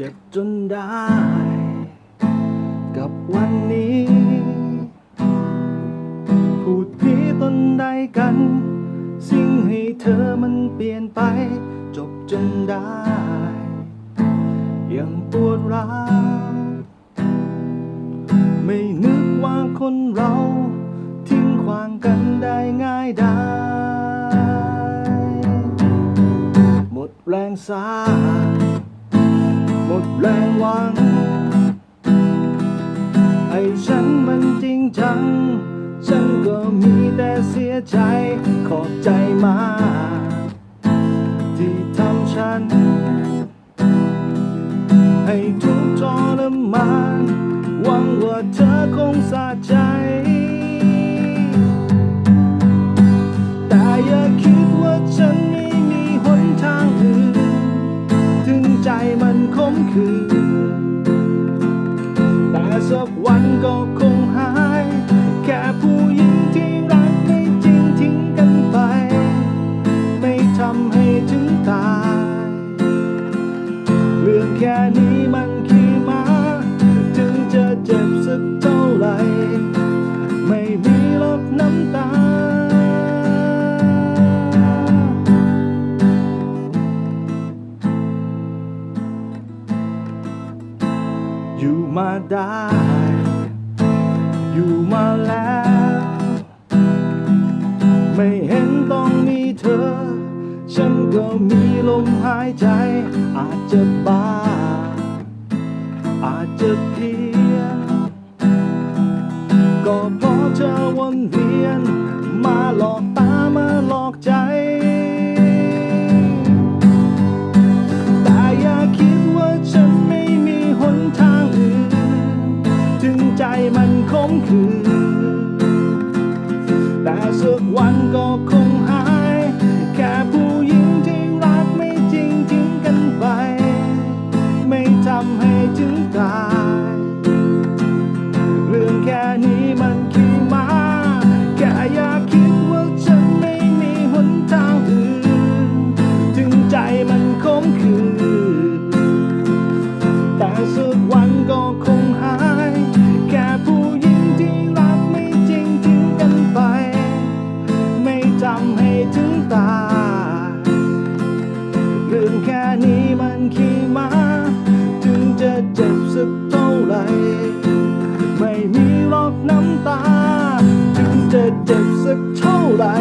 เจ็บจนได้ กับวันนี้ พูดพีตนใดกัน สิ่งให้เธอมันเปลี่ยนไป จบจนได้ ยังปวดร้าวไม่นึกว่าคนเรา ทิ้งขวางกันได้ง่ายได้หมดแรงสา หมดแรงหวังให้ฉันมันจริงจัง ฉันก็มีแต่เสียใจ ขอบใจมาก ที่ทำฉัน ให้ทุกทรมาน หวังว่าเธอคงสะใจ แค่นี้มันขี่มาถึงจะเจ็บสักเท่าไหร่ ไม่มีหรอกน้ำตา อยู่มาได้ มีลมหายใจ อาจจะบ้า อาจจะเพียนก็เพราะเธอวนเวียน มาหลอกตามาหลอกใจ แต่อย่าคิดว่าฉันไม่มีหนทางอื่น ถึงใจมันคมคืนแต่สักวันก็คง เรื่องแค่นี้มันขี้มา ถึงจะเจ็บสักเท่าไหร่ ไม่มีหรอกน้ำตา ถึงจะเจ็บสักเท่าไหร่